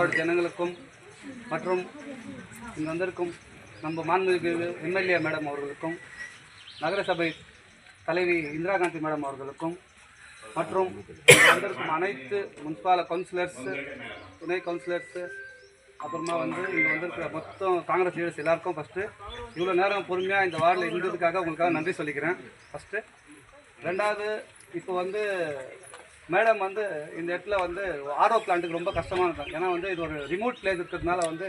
Ward ஜனங்களுக்கும் மற்றும் இங்கே வந்திருக்கும் நம்ம மாண்புமிகு எம்எல்ஏ மேடம் அவர்களுக்கும் நகரசபை தலைவி இந்திரா காந்தி மேடம் அவர்களுக்கும் மற்றும் வந்திருக்கும் அனைத்து முன்சிபால கவுன்சிலர்ஸ் துணை கவுன்சிலர்ஸ் அப்புறமா வந்து இங்கே வந்திருக்கிற மொத்தம் காங்கிரஸ் லீடர்ஸ் எல்லாருக்கும் ஃபஸ்ட்டு இவ்வளோ நேரம் பொறுமையாக இந்த வார்டில் இருந்ததுக்காக உங்களுக்காக நன்றி சொல்லிக்கிறேன். ஃபஸ்ட்டு ரெண்டாவது இப்போ வந்து மேடம் வந்து இந்த இடத்துல வந்து ஆர்ஓ பிளான்ட்டுக்கு ரொம்ப கஷ்டமாக இருக்கும். ஏன்னா வந்து இது ஒரு ரிமோட் பிளேஸ் இருக்கிறதுனால வந்து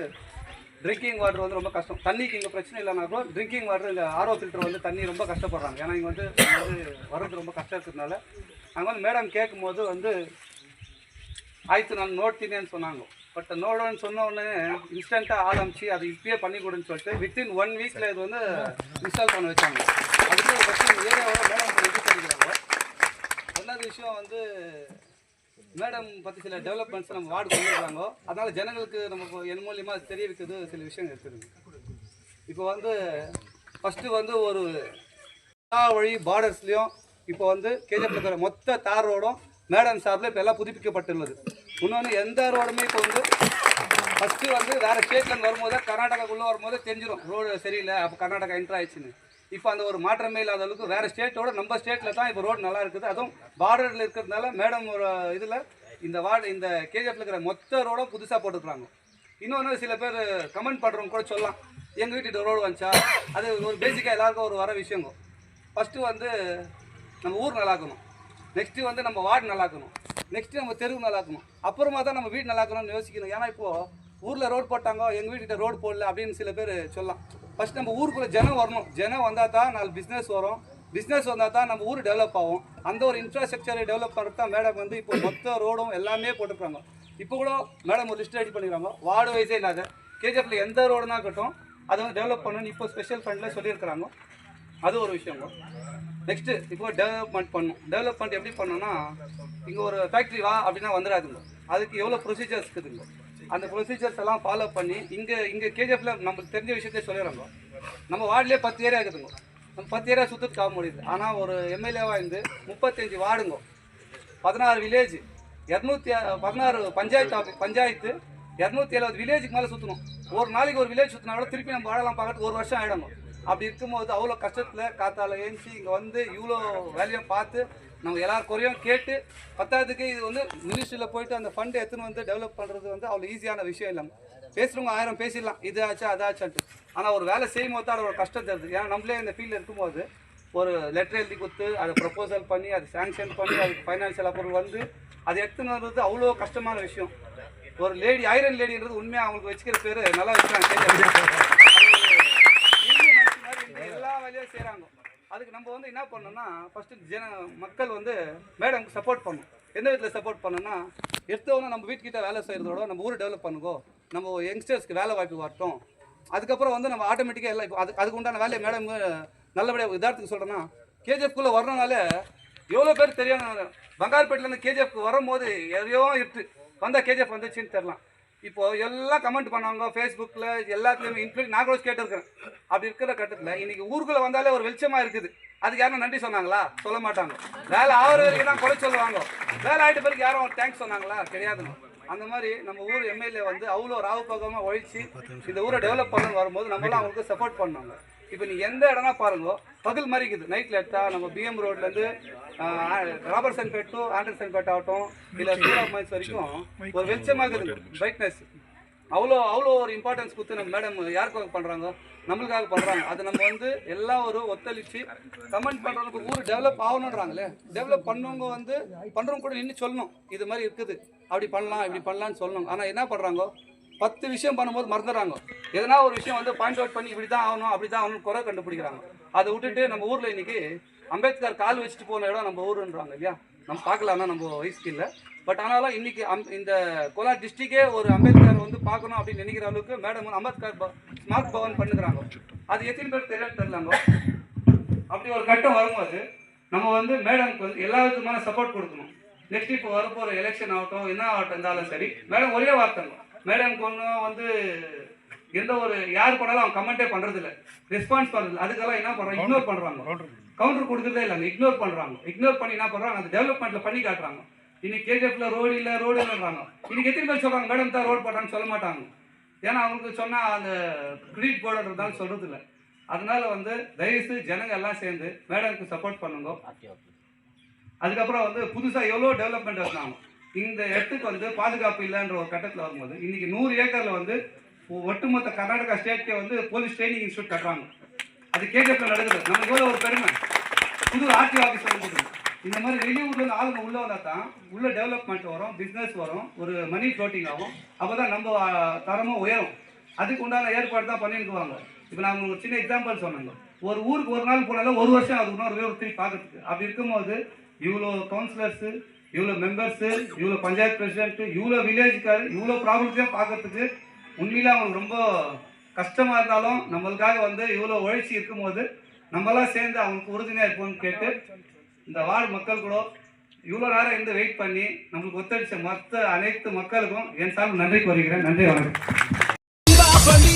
ட்ரிங்கிங் வாட்டர் வந்து ரொம்ப கஷ்டம். தண்ணிக்கு இங்கே பிரச்சனை இல்லைனா கூட ட்ரிங்கிங் வாட்டர் இந்த ஆர்ஓ ஃபில்டர் வந்து தண்ணி ரொம்ப கஷ்டப்படுறாங்க. ஏன்னா இங்கே வந்து வர்றது ரொம்ப கஷ்டம் இருக்கிறதுனால அங்கே வந்து மேடம் கேட்கும்போது வந்து ஆயிரத்து நான் நோட்டினேன்னு சொன்னாங்க. பட் நோடுன்னு சொன்ன உடனே இன்ஸ்டண்ட்டாக ஆள் அது இப்பயே பண்ணி கொடுன்னு சொல்லிட்டு வித்தின் ஒன் வீக்கில் இது வந்து இன்ஸ்டால் பண்ண வச்சாங்க. அதுக்கு ஏரியாவோட மேடம் இது பண்ணிக்கிறாங்க ரெண்டாவது விஷயம் வந்து மேடம் பற்றி சில டெவலப்மெண்ட்ஸ் நம்ம வார்டு கொண்டு அதனால் ஜனங்களுக்கு நமக்கு என் மூலியமாக தெரிய வைக்கிறது சில விஷயங்கள் இருக்குதுங்க இப்போ வந்து ஃபஸ்ட்டு வந்து ஒரு எல்லா வழி பார்டர்ஸ்லேயும் இப்போ வந்து கேஜிஎஃப் இருக்கிற மொத்த தார் ரோடும் மேடம் சார்பில் இப்போ எல்லாம் புதுப்பிக்கப்பட்டுள்ளது. இன்னொன்று எந்த ரோடுமே இப்போ வந்து ஃபஸ்ட்டு வந்து வேறு ஸ்டேட்லேருந்து வரும்போது கர்நாடகாக்குள்ளே வரும்போது தெரிஞ்சிடும் ரோடு சரியில்லை அப்போ கர்நாடகா என்ட்ரு ஆயிடுச்சுன்னு. இப்போ அந்த ஒரு மாற்றமே இல்லாத அளவுக்கு வேறு ஸ்டேட்டோட நம்ம ஸ்டேட்டில் தான் இப்போ ரோடு நல்லா இருக்குது. அதுவும் பார்டரில் இருக்கிறதுனால மேடம் ஒரு இதில் இந்த வார்டு இந்த கேஜிஎஃப்ல இருக்கிற மொத்த ரோடும் புதுசாக போட்டுக்கிறாங்க இன்னொன்று சில பேர் கமெண்ட் பண்ணுறவங்க கூட சொல்லலாம். எங்கள் வீட்டு ரோடு வந்துச்சா? அது ஒரு பேசிக்காக எல்லாருக்கும் ஒரு வர விஷயங்க. ஃபஸ்ட்டு வந்து நம்ம ஊர் நல்லாக்கணும். நெக்ஸ்ட்டு வந்து நம்ம வார்டு நல்லாக்கணும். நெக்ஸ்ட்டு நம்ம தெருவு நல்லாக்கணும். அப்புறமா தான் நம்ம வீடு நல்லாக்கணும்னு யோசிக்கணும். ஏன்னா இப்போது ஊரில் ரோடு போட்டாங்க எங்கள் வீட்டுக்கிட்ட ரோடு போடல அப்படின்னு சில பேர் சொல்லலாம். ஃபஸ்ட் நம்ம ஊருக்குள்ளே ஜனம் வரணும். ஜனம் வந்தால் தான் நாலு பிஸ்னஸ் வரும். பிஸ்னஸ் வந்தால் தான் நம்ம ஊர் டெவலப் ஆகும். அந்த ஒரு இன்ஃப்ராஸ்ட்ரக்சரை டெவலப் பண்ணுறது தான் மேடம் வந்து இப்போ மொத்த ரோடும் எல்லாமே போட்டுருக்காங்க. இப்போ கூட மேடம் ஒரு லிஸ்ட் ரெடி பண்ணிக்கிறாங்க வார்டு வைஸே இல்லாத. கேஜிஎஃப்ல எந்த ரோடுனா இருக்கட்டும் அதை வந்து டெவலப் பண்ணணும்னு இப்போ ஸ்பெஷல் ஃபண்டில் சொல்லியிருக்கிறாங்க. அது ஒரு விஷயங்க நெக்ஸ்ட்டு இப்போ டெவலப்மெண்ட் பண்ணும் டெவலப்மெண்ட் எப்படி பண்ணோம்னா இங்கே ஒரு ஃபேக்ட்ரி வா அப்படின்னா வந்துடாதுங்க. அதுக்கு எவ்வளோ ப்ரொசீஜர்ஸ் இருக்குதுங்க. அந்த ப்ரொசீஜர்ஸ் எல்லாம் ஃபாலோ பண்ணி இங்கே இங்கே கேஜிஎஃப்ல நமக்கு தெரிஞ்ச விஷயத்தையே சொல்லிடுறாங்க நம்ம வார்டுலேயே பத்து ஏரியா இருக்குதுங்க நம்ம பத்து ஏரியா சுற்றுறதுக்கு ஆக முடியுது. ஆனால் ஒரு எம்எல்ஏவாக இருந்து முப்பத்தஞ்சு வார்டுங்க. பதினாறு வில்லேஜ் இரநூத்தி பதினாறு பஞ்சாயத்து ஆஃபீஸ் பஞ்சாயத்து இரநூத்தி எழுபது வில்லேஜுக்கு மேலே சுற்றணும் ஒரு நாளைக்கு ஒரு வில்லேஜ் சுற்றினா கூட திருப்பி நம்ம வாழலாம் பார்க்கறதுக்கு ஒரு வருஷம் ஆகிடணும் அப்படி இருக்கும்போது அவ்வளோ கஷ்டத்தில் காத்தால ஏஞ்சி இங்கே வந்து இவ்வளோ வேலையை பார்த்து நம்ம எல்லார் குறையும் கேட்டு பத்தாவதுக்கு இது வந்து மினிஸ்ட்ரியில் போயிட்டு அந்த ஃபண்டு எடுத்துன்னு வந்து டெவலப் பண்ணுறது வந்து அவ்வளோ ஈஸியான விஷயம் இல்லை. பேசுகிறவங்க ஆயிரம் பேசிடலாம். இது ஆச்சா அதாச்சான்ட்டு ஆனால் ஒரு வேலை செய்யும் போது தான் அது ஒரு கஷ்டம் தருது. ஏன்னா நம்மளே இந்த ஃபீல்டில் இருக்கும்போது ஒரு லெட்டர் எழுதி கொடுத்து அதை ப்ரப்போசல் பண்ணி அதை சாங்ஷன் பண்ணி அதுக்கு ஃபைனான்ஷியல் அப்ரூவல் வந்து அதை எடுத்துன்னு வர்றது அவ்வளோ கஷ்டமான விஷயம். ஒரு லேடி ஐரன் லேடின்றது உண்மையாக அவங்களுக்கு வச்சுக்கிற பேர் நல்லா வச்சுக்கிறாங்க எல்லா வேலையும் செய்கிறாங்க அதுக்கு நம்ம வந்து என்ன பண்ணோம்னா ஃபஸ்ட்டு ஜன மக்கள் வந்து மேடம்க்கு சப்போர்ட் பண்ணும் எந்த விதத்தில் சப்போர்ட் பண்ணோம்னா எடுத்தவொன்னே நம்ம வீட்டுக்கிட்ட வேலை செய்கிறதோட நம்ம ஊரை டெவலப் பண்ணுங்கோ நம்ம யங்ஸ்டர்ஸ்க்கு வேலை வாய்ப்பு வரட்டும். அதுக்கப்புறம் வந்து நம்ம ஆட்டோமேட்டிக்காக எல்லாம் இப்போ அதுக்கு அதுக்கு உண்டான வேலையை மேடம் நல்லபடியாக உதாரணத்துக்கு சொல்கிறேன்னா கேஜிஎஃப்குள்ளே வரணுனால எவ்வளோ பேர் தெரியும் பங்கார்பேட்டிலேருந்து கேஜிஎஃப்க்கு வரும்போது எதையோ இருக்கு வந்தால் கேஜிஎஃப் வந்துச்சுன்னு தெரிலாம். இப்போ எல்லாம் கமெண்ட் பண்ணாங்க ஃபேஸ்புக்கில் எல்லாத்துலேயுமே இன்க்ளூட் நான் கூட கேட்டிருக்கிறேன் அப்படி இருக்கிற கட்டத்தில் இன்னைக்கு ஊருக்குள்ளே வந்தாலே ஒரு வெளிச்சமாக இருக்குது. அதுக்கு யாரும் நன்றி சொன்னாங்களா? சொல்ல மாட்டாங்க. வேலை ஆகிற வரைக்கும் தான் குறை சொல்லுவாங்க. வேலை ஆகிட்ட பிறகு யாரும் தேங்க்ஸ் சொன்னாங்களா? கிடையாதுங்க அந்த மாதிரி நம்ம ஊர் எம்எல்ஏ வந்து அவ்வளோ ராவு பக்கமாக ஒழிச்சு இந்த ஊரை டெவலப் பண்ண வரும்போது நம்மளாம் அவங்களுக்கு சப்போர்ட் பண்ணாங்க இப்போ நீங்கள் எந்த இடம்னா பாருங்க பகல் மாதிரி இருக்குது. நைட்டில் எடுத்தா நம்ம பிஎம் ரோட்லேருந்து Robertson Pet to Anderson Pet ஆகட்டும் இல்லை சூரப் மைன்ஸ் வரைக்கும் ஒரு வெளிச்சமாக இருக்குது. பிரைட்னஸ் அவ்வளோ அவ்வளோ ஒரு இம்பார்ட்டன்ஸ் கொடுத்து நம்ம மேடம் யாருக்காக பண்ணுறாங்க நம்மளுக்காக பண்ணுறாங்க அது நம்ம வந்து எல்லாம் ஒரு ஒத்துழைச்சு கமெண்ட் பண்ணுறவங்களுக்கு ஊர் டெவலப் ஆகணுன்றாங்களே டெவலப் பண்ணவங்க வந்து பண்ணுறவங்க கூட நின்று சொல்லணும். இது மாதிரி இருக்குது. அப்படி பண்ணலாம் இப்படி பண்ணலாம்னு சொல்லணும். ஆனால் என்ன பண்ணுறாங்க பத்து விஷயம் பண்ணும்போது மறந்துடுறாங்க. எதனா ஒரு விஷயம் வந்து பாயிண்ட் அவுட் பண்ணி இப்படி தான் ஆகணும் அப்படி தான் ஆகணும் குறை கண்டுபிடிக்கிறாங்க. அதை விட்டுட்டு நம்ம ஊரில் இன்னைக்கு அம்பேத்கர் கால் வச்சுட்டு போன இடம் நம்ம ஊருன்றாங்க இல்லையா? நம்ம பார்க்கலாம்னா நம்ம வயசுக்கு இல்லை பட் ஆனாலும் இன்னைக்கு அம் இந்த கோலா டிஸ்ட்ரிக்டே ஒரு அம்பேத்கர் வந்து பார்க்கணும் அப்படின்னு நினைக்கிற அளவுக்கு மேடம் வந்து அம்பேத்கர் ஸ்மார்ட் பவன் பண்ணுறாங்க அது எத்தனை பேர் தெரியல தெரியலாங்க. அப்படி ஒரு கட்டம் வரும்போது நம்ம வந்து மேடம்க்கு வந்து எல்லா விதமான சப்போர்ட் கொடுக்கணும். நெக்ஸ்ட் இப்போ வரப்போகிற எலெக்ஷன் ஆகட்டும் என்ன ஆகட்டும் இருந்தாலும் சரி மேடம் ஒரே வார்த்தைங்க மேடம்க்கு ஒன்றும் வந்து எந்த ஒரு யார் பண்ணாலும் அவங்க கமெண்ட்டே பண்ணுறதில்ல ரெஸ்பான்ஸ் பண்ணுறது அதுக்கெல்லாம் என்ன பண்ணுறாங்க இக்னோர் பண்ணுறாங்க கவுண்டர் கொடுக்குறதே இல்லைங்க இக்னோர் பண்ணுறாங்க இக்னோர் பண்ணி என்ன பண்ணுறாங்க அந்த டெவலப்மெண்ட்டில் பண்ணி காட்டுறாங்க. இன்னைக்கு கேஜிஎஃப்ல ரோடு இல்லை ரோடு இல்லைன்றாங்க. இன்னைக்கு எத்தனை பேர் சொல்றாங்க? மேடம் தான் ரோடு போட்டான்னு சொல்ல மாட்டாங்க. ஏன்னா அவங்களுக்கு சொன்னா அந்த கிரெடிட் போடுறதுனால சொல்றது இல்லை அதனால வந்து தயவுசெய்து ஜனங்க எல்லாம் சேர்ந்து மேடம்க்கு சப்போர்ட் பண்ணுங்க. அதுக்கப்புறம் வந்து புதுசாக எவ்வளோ டெவலப்மெண்ட் இருந்தாங்க இந்த இடத்துக்கு வந்து பாதுகாப்பு இல்லைன்ற ஒரு கட்டத்தில் வரும்போது இன்னைக்கு நூறு ஏக்கரில் வந்து ஒட்டுமொத்த கர்நாடகா ஸ்டேட்கே வந்து போலீஸ் ட்ரைனிங் இன்ஸ்டியூட் கட்டுறாங்க. அது கேஜிஎஃப்ல நடக்குது. நமக்கு எவ்வளோ ஒரு பெருமை. புது ஆர்டி ஆஃபீஸ் வந்து இந்த மாதிரி வெளியூர்ல இருந்து ஆளுங்க உள்ள வந்தா தான் உள்ள டெவலப்மெண்ட் வரும் பிஸ்னஸ் வரும் ஒரு மணி ஃப்ளோட்டிங் ஆகும். அப்போ தான் நம்ம தரமும் உயரும். அதுக்கு உண்டான ஏற்பாடு தான் பண்ணிருக்குவாங்க இப்போ நான் உங்களுக்கு ஒரு சின்ன எக்ஸாம்பிள் சொன்னாங்க. ஒரு ஊருக்கு ஒரு நாள் போனாலும் ஒரு வருஷம் அது இன்னொரு வேறு திரும்பி பார்க்கறதுக்கு. அப்படி இருக்கும்போது இவ்வளோ கவுன்சிலர்ஸு இவ்வளோ மெம்பர்ஸு இவ்வளோ பஞ்சாயத்து பிரசிடென்ட் இவ்வளோ வில்லேஜ்கார் இவ்வளோ ப்ராப்ளத்தையும் பார்க்கறதுக்கு உண்மையில அவங்களுக்கு ரொம்ப கஷ்டமா இருந்தாலும் நம்மளுக்காக வந்து இவ்வளோ உழைச்சி இருக்கும்போது நம்மளாம் சேர்ந்து அவங்களுக்கு உறுதுணையாக இருப்போம்னு கேட்டு இந்த வார்டு மக்கள் கூட இவ்வளோ நேரம் இருந்து வெயிட் பண்ணி நம்மளுக்கு ஒத்துழைச்ச மற்ற அனைத்து மக்களுக்கும் என் சார்பில் நன்றி கூறுகிறேன். நன்றி வணக்கம். தீபாவளி.